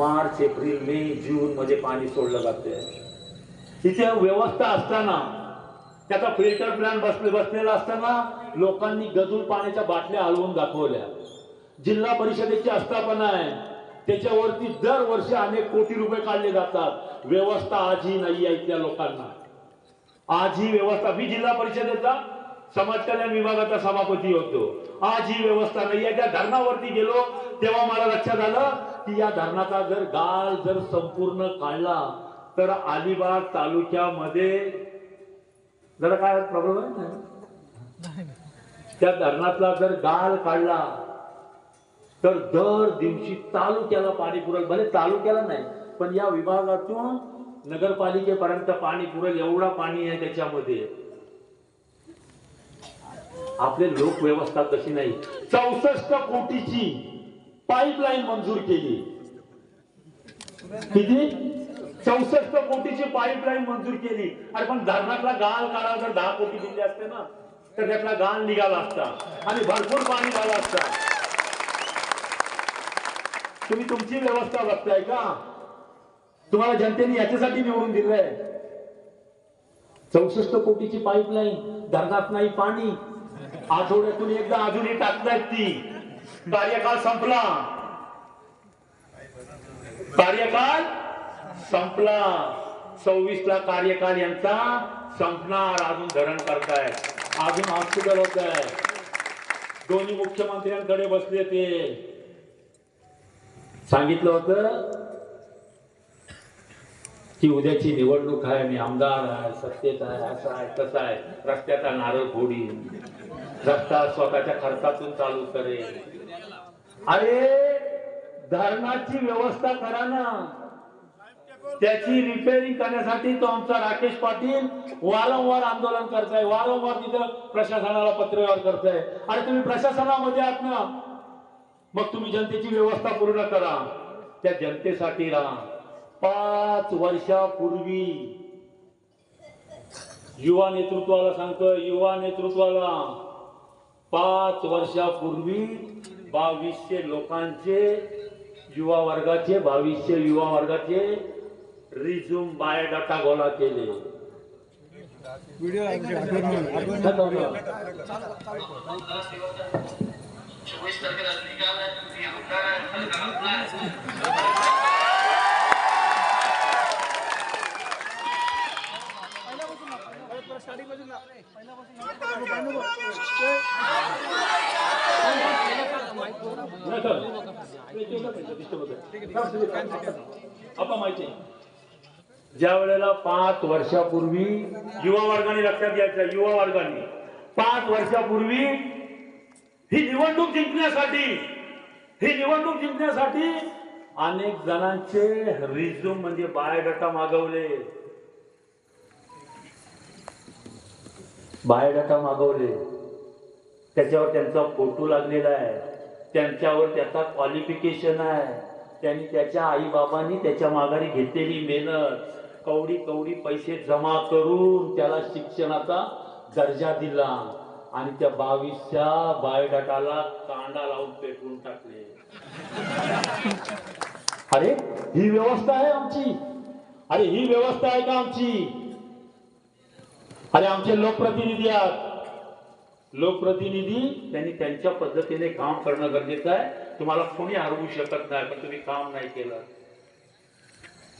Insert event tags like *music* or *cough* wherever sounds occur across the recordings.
March April May जून मध्ये पाणी सोडलं जाते तिथे व्यवस्था असताना त्याचा फिल्टर प्लॅन बसले बसलेला असताना लोकांनी गजून पाण्याच्या बाटल्या हलवून दाखवल्या. जिल्हा परिषदेची आस्थापना आहे. त्याच्यावरती दरवर्षी अनेक कोटी रुपये काढले जातात. व्यवस्था आजही नाही आहे त्या लोकांना. आज ही व्यवस्था मी जिल्हा परिषदेचा समाज कल्याण विभागाचा सभापती होतो. आज ही व्यवस्था नाही आहे त्या धरणावरती गेलो तेव्हा मला लक्षात आलं की या धरणाचा जर गाळ जर संपूर्ण काढला तर अलिबाग तालुक्यामध्ये जरा काय प्रॉब्लेम आहे? ना त्या धरणातला जर गाळ काढला तर दर दिवशी तालुक्याला पाणी पुरेल. भले तालुक्याला नाही पण या विभागातून नगरपालिकेपर्यंत पाणी पुरेल एवढा पाणी आहे त्याच्यामध्ये. आपले लोक व्यवस्था तशी नाही. चौसष्ट कोटीची पाईपलाईन मंजूर केली. किती? चौसष्ट कोटीची पाईपलाईन मंजूर केली. अरे पण धरणातला गाळ काढा जर दहा कोटी दिले असते ना तर त्यातला गाळ निघाला असता. आणि भरपूर पाणी झालं असता. तुम्ही तुमची व्यवस्था बघताय का? तुम्हाला जनतेने याच्यासाठी निवडून दिलंय. चौसष्ट कोटीची पाईपलाईन धरणात नाही पाणी. आठवड्यातून एकदा अजूनही टाकतायत ती. कार्यकाळ संपला. कार्यकाळ संपला. सव्वीस ला कार्यकाल यांचा संपणार. अजून धरण करतायत अजून हॉस्पिटल होत आहे. दोन्ही मुख्यमंत्र्यांकडे बसले ते. सांगितलं होतं की उद्याची निवडणूक आहे. मी आमदार आहे सत्तेत आहे असं आहे तसं आहे. रस्त्याचा नारळ फोडी रस्ता स्वतःच्या खर्चातून चालू करेल अरे धरणाची व्यवस्था करा ना. त्याची रिपेअरिंग करण्यासाठी तो आमचा राकेश पाटील वारंवार आंदोलन करताय. वारंवार तिथं प्रशासनाला पत्रव्यवहार करताय. आणि तुम्ही प्रशासनामध्ये आहात ना. मग तुम्ही जनतेची व्यवस्था पूर्ण करा. त्या जनतेसाठी राहा. पाच वर्षापूर्वी युवा नेतृत्वाला सांगतो युवा नेतृत्वाला. पाच वर्षापूर्वी बावीसशे लोकांचे युवा वर्गाचे बावीसशे युवा वर्गाचे रिझ्यूम बायोडाटा गोळा केले. चोवीस तारखेला *laughs* निघाला तुम्ही आमदार आहे, घरातला आहे. नाही तर. ते- माहिती ज्या वेळेला पाच वर्षापूर्वी युवा वर्गाने लक्षात घ्यायचं युवा वर्गाने. पाच वर्षापूर्वी ही निवडणूक जिंकण्यासाठी ही निवडणूक जिंकण्यासाठी अनेक जणांचे रिझ्यूम म्हणजे बायोडाटा मागवले. बायोडाटा मागवले. त्याच्यावर त्यांचा फोटो लागलेला आहे. त्यांच्यावर त्याचा क्वालिफिकेशन आहे. त्यांनी त्याच्या आई बाबांनी त्याच्या माघारी घेतलेली मेहनत. कवडी कवडी पैसे जमा करून त्याला शिक्षणाचा दर्जा दिला. आणि त्या बावीसच्या बायोडाटाला कांडा लावून पेटवून टाकले. अरे ही व्यवस्था आहे आमची. अरे ही व्यवस्था आहे का आमची? अरे आमचे लोकप्रतिनिधी आहेत. लोकप्रतिनिधी त्यांनी त्यांच्या पद्धतीने काम करणं गरजेचं आहे. तुम्हाला कोणी हरवू शकत नाही पण तुम्ही काम नाही केलं.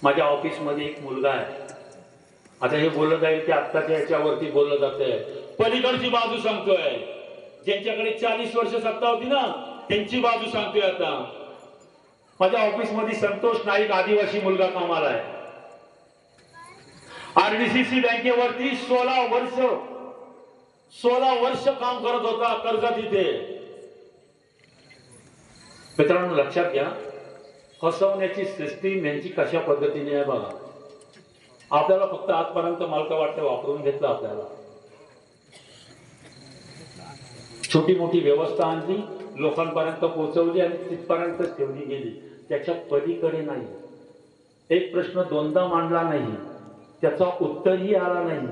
माझ्या ऑफिसमध्ये एक मुलगा आहे. आता हे बोललं जाईल की आत्ताच्या याच्यावरती बोललं जातंय. पलीकडची बाजू सांगतोय. ज्यांच्याकडे चाळीस वर्ष सत्ता होती ना त्यांची बाजू सांगतोय आता. माझ्या ऑफिसमध्ये संतोष नाईक आदिवासी मुलगा कामाला आहे. आरडीसीसी बँकेवरती सोळा वर्ष सोळा वर्ष काम करत होता कर्जत इथे. मित्रांनो लक्षात घ्या फसवण्याची सिस्टीम यांची कशा पद्धतीने आहे बघा. आपल्याला फक्त आजपर्यंत मालका काय वाटतं वापरून घेतलं आपल्याला. छोटी मोठी व्यवस्था आणली लोकांपर्यंत पोहोचवली आणि तिथपर्यंतच ठेवली गेली. त्याच्या पलीकडे नाही. एक प्रश्न दोनदा मांडला नाही. त्याचा उत्तरही आला नाही.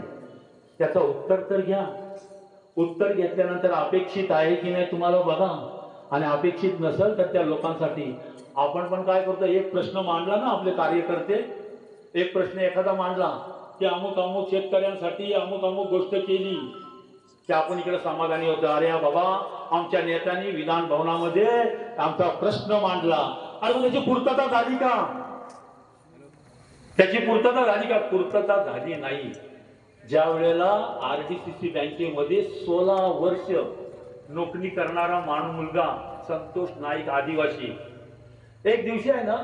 त्याचा उत्तर तर घ्या. उत्तर घेतल्यानंतर अपेक्षित आहे की नाही तुम्हाला बघा. आणि अपेक्षित नसेल तर त्या लोकांसाठी. आपण पण काय करतो एक प्रश्न मांडला ना आपले कार्यकर्ते. एक प्रश्न एखादा मांडला की अमुक अमुक शेतकऱ्यांसाठी अमुक अमुक गोष्ट केली. की आपण इकडे समाधानी होतो. अरे बाबा आमच्या नेत्यांनी विधान भवनामध्ये आमचा प्रश्न मांडला. अरे मग त्याची पूर्तता झाली का? त्याची पूर्तता झाली का? पूर्तता झाली नाही. ज्या वेळेला आर डी सी सी बँकेमध्ये सोळा वर्ष नोकरी करणारा माणूस मुलगा संतोष नाईक आदिवासी. एक दिवशी आहे ना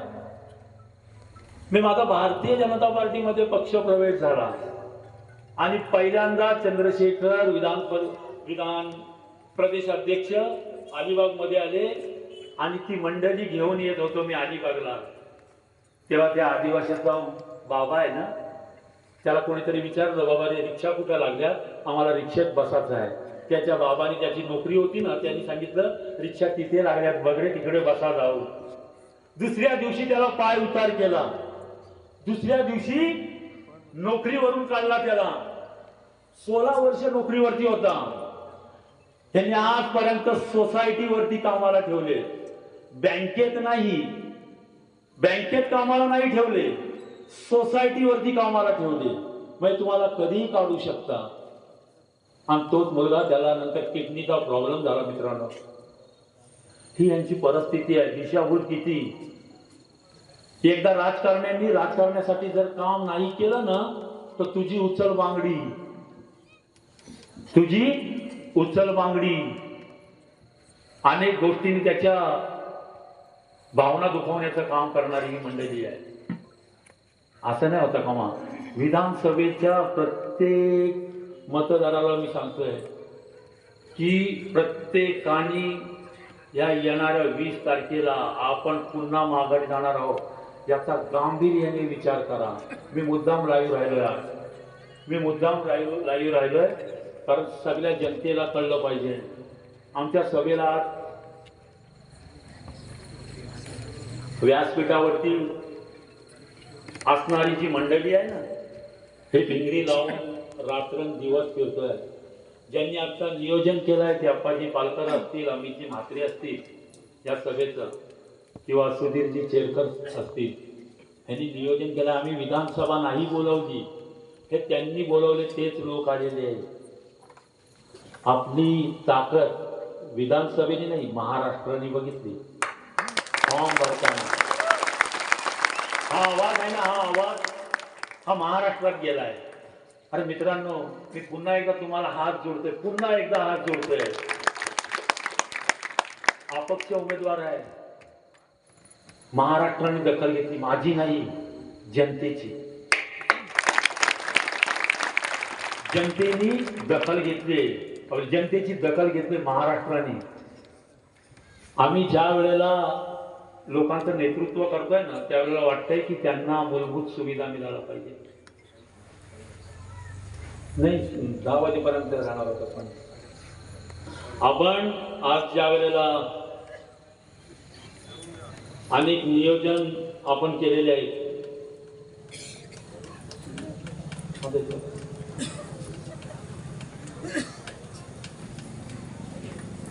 मी माझा भारतीय जनता पार्टीमध्ये पक्ष प्रवेश झाला. आणि पहिल्यांदा चंद्रशेखर विधान विधान प्रदेश अध्यक्ष अलिबागमध्ये आले. आणि ती मंडळी घेऊन येत होतो मी अलिबागला. तेव्हा त्या आदिवासीचा बाबा आहे ना त्याला कोणीतरी विचारलं बाबा रे रिक्षा कुठं लागल्या? आम्हाला रिक्षेत बसायचं आहे. त्याच्या बाबाने त्याची नोकरी होती ना त्यांनी सांगितलं रिक्षा तिथे लागल्यात बगरे तिकडे बसा जाऊ. दुसऱ्या दिवशी त्याला पाय उतार केला. दुसऱ्या दिवशी नोकरीवरून काढला त्याला. सोळा वर्ष नोकरीवरती होता. त्यांनी आजपर्यंत सोसायटीवरती कामाला ठेवले. बँकेत नाही. बँकेत कामाला नाही ठेवले. सोसायटीवरती कामाला ठेवले म्हणजे तुम्हाला कधीही काढू शकता. आणि तोच मुलगा त्याला नंतर किडनीचा प्रॉब्लेम झाला मित्रांनो. ही यांची परिस्थिती आहे. दिशाभूल किती? एकदा राजकारण्यांनी राजकारण्यासाठी जर काम नाही केलं ना तर तुझी उचल बांगडी. तुझी उचल बांगडी. अनेक गोष्टींनी त्याच्या भावना दुखवण्याचं काम करणारी ही मंडळी आहे. असं नाही होतं कामा विधानसभेच्या प्रत्येक मतदाराला मी सांगतोय की प्रत्येकाने या येणाऱ्या वीस तारखेला आपण पुन्हा माघारी जाणार आहोत. याचा गांभीर्याने विचार करा. मी मुद्दाम लाईव्ह राहिलो आहे मी मुद्दाम लाईव्ह लाईव्ह राहिलोय कारण सगळ्या जनतेला कळलं पाहिजे. आमच्या सभेला व्यासपीठावरती असणारी जी मंडळी आहे ना हे पिंगरी लावून रात्रंदिवस फिरतोय. ज्यांनी आता नियोजन केलंय ते अप्पाजी पालकर असतील अमितजी म्हात्रे असतील या सभेचं किंवा सुधीरजी चेरकर असतील. ह्यांनी नियोजन केलं. आम्ही विधानसभा नाही बोलवली. हे त्यांनी बोलवले तेच लोक आलेले आहेत. आपली ताकद विधानसभेने नाही महाराष्ट्राने बघितली. फॉर्म भरताना. हा आहे ना हा आवाज? हा महाराष्ट्रात गेलाय. अरे मित्रांनो मी पुन्हा एकदा तुम्हाला हात जोडतोय पुन्हा एकदा हात जोडतोय. अपक्ष उमेदवार आहे. महाराष्ट्राने दखल घेतली माझी नाही जनतेची. जनतेने दखल घेतली. जनतेची दखल घेतली महाराष्ट्राने. आम्ही ज्या वेळेला लोकांचं नेतृत्व करतोय ना त्यावेळेला वाटतंय की त्यांना मूलभूत सुविधा मिळायला पाहिजे. नाही दहा वाजेपर्यंत राहणार होतं पण. आपण आज ज्या वेळेला अनेक नियोजन आपण केलेले आहेत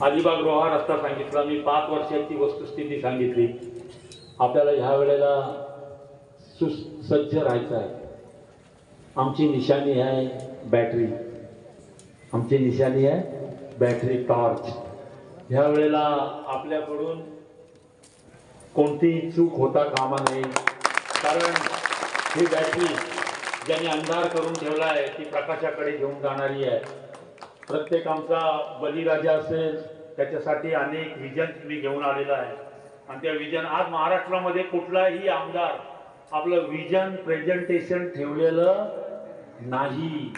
अलिबाग रोहा रस्ता सांगितला. मी पाच वर्षाची वस्तुस्थिती सांगितली. आपल्याला ह्या वेळेला सुसज्ज राहायचं आहे. आमची निशाणी आहे बॅटरी. आमची निशाणी आहे बॅटरी टॉर्च. ह्या वेळेला आपल्याकडून कोणतीही चूक होता कामा नये. कारण ही बॅटरी ज्यांनी अंधार करून ठेवला आहे ती प्रकाशाकडे घेऊन जाणारी आहे. प्रत्येक आमचा बलिराजा असेल त्याच्यासाठी अनेक विजन मी घेऊन आलेला आहे. आणि त्या विजन आज महाराष्ट्रामध्ये कुठलाही आमदार आपलं विजन प्रेझेंटेशन ठेवलेलं नाही.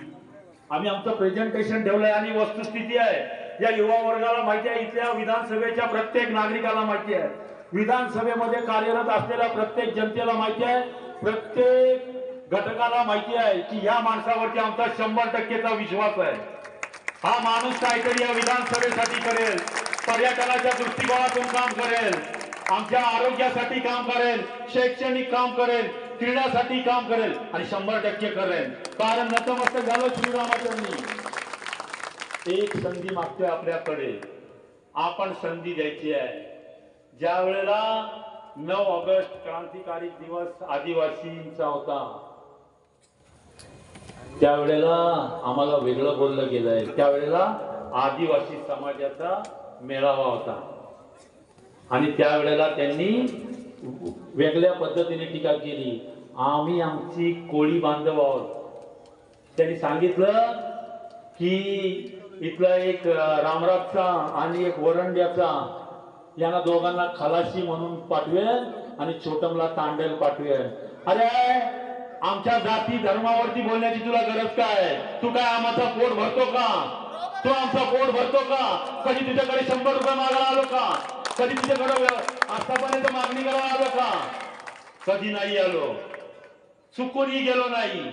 आम्ही आमचं प्रेझेंटेशन ठेवलंय आणि वस्तुस्थिती आहे. या युवा वर्गाला माहिती आहे इथल्या विधानसभेच्या प्रत्येक नागरिकाला माहिती आहे. विधानसभेमध्ये कार्यरत असलेल्या प्रत्येक जनतेला माहिती आहे. प्रत्येक घटकाला माहिती आहे की या माणसावरती आमचा शंभर टक्केचा विश्वास आहे. हा माणूस काहीतरी या विधानसभेसाठी करेल पर्यटनाच्या दृष्टिकोनातून काम करेल आमच्या आरोग्यासाठी काम करेल शैक्षणिक काम करेल क्रीडासाठी काम करेल आणि शंभर टक्के करेल. कारण नतमस्तक झालं श्रीरामाचरणी. एक संधी मागतोय आपल्याकडे. आपण संधी द्यायची आहे. ज्या वेळेला नऊ ऑगस्ट क्रांतिकारी दिवस आदिवासींचा होता त्यावेळेला आम्हाला वेगळं बोललं गेलंय. त्यावेळेला आदिवासी समाजाचा मेळावा होता. आणि त्यावेळेला त्यांनी वेगळ्या पद्धतीने टीका केली. आम्ही आमची कोळी बांधव आहोत. त्यांनी सांगितलं की इथला एक रामराजचा आणि एक वरंड्याचा यांना दोघांना खलाशी म्हणून पाठवेल आणि छोटमला तांडेल पाठवेल. अरे आमच्या जाती धर्मावरती बोलण्याची तुला गरज काय? तू काय आमचा पोट भरतो का? तू आमचा पोट भरतो का? कधी तुझ्याकडे शंभर रुपये मागायला आलो का? कधी तुझ्याकडे आतापर्यंत मागणी करायला आलो का? कधी नाही आलो. चुकूनही गेलो नाही.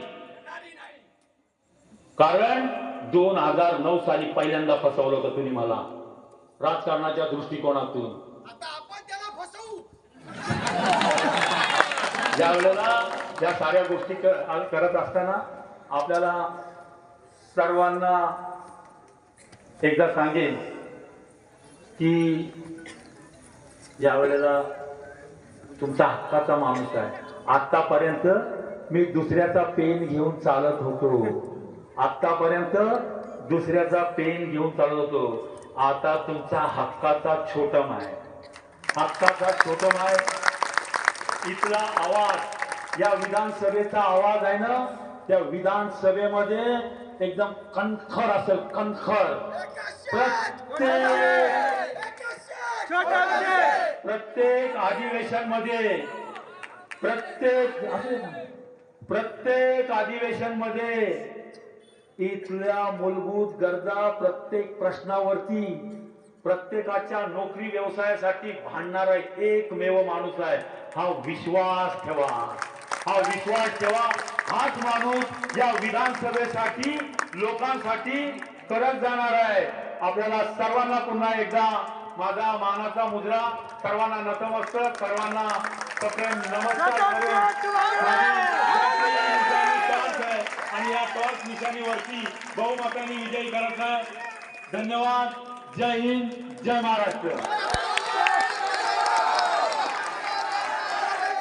कारण दोन हजार नऊ साली पहिल्यांदा फसवलं होतं तुम्ही मला. राजकारणाच्या दृष्टिकोनातून. आता आपण त्याला फसवू. ज्या वेळेला या साऱ्या गोष्टी क- करत असताना आपल्याला सर्वांना एकदा सांगेन की ज्या वेळेला तुमचा हक्काचा माणूस आहे आत्तापर्यंत मी दुसऱ्याचा पेन घेऊन चालत होतो. आत्तापर्यंत दुसऱ्याचा पेन घेऊन चालत होतो. आता तुमचा हक्काचा छोटम आहे हक्काचा छोटम आहे इथला आवाज. या विधानसभेचा आवाज आहे ना त्या विधानसभेमध्ये एकदम कणखर असेल कणखर. प्रत्येक प्रत्येक अधिवेशनमध्ये प्रत्येक प्रत्येक अधिवेशनमध्ये इथल्या मूलभूत गरजा प्रत्येक प्रश्नावरती प्रत्येकाच्या नोकरी व्यवसायासाठी भांडणारा एकमेव माणूस आहे. हा विश्वास ठेवा. हा विश्वास ठेवा. हाच माणूस या विधानसभेसाठी लोकांसाठी करत जाणार आहे. आपल्याला सर्वांना पुन्हा एकदा माझा मानाचा मुद्रा सर्वांना नतमस्तक सर्वांना सप्रेम नमस्कार आणि या टॉर्च निशाणीवरती बहुमताने विजयी करायचा आहे. धन्यवाद. जय हिंद. जय महाराष्ट्र.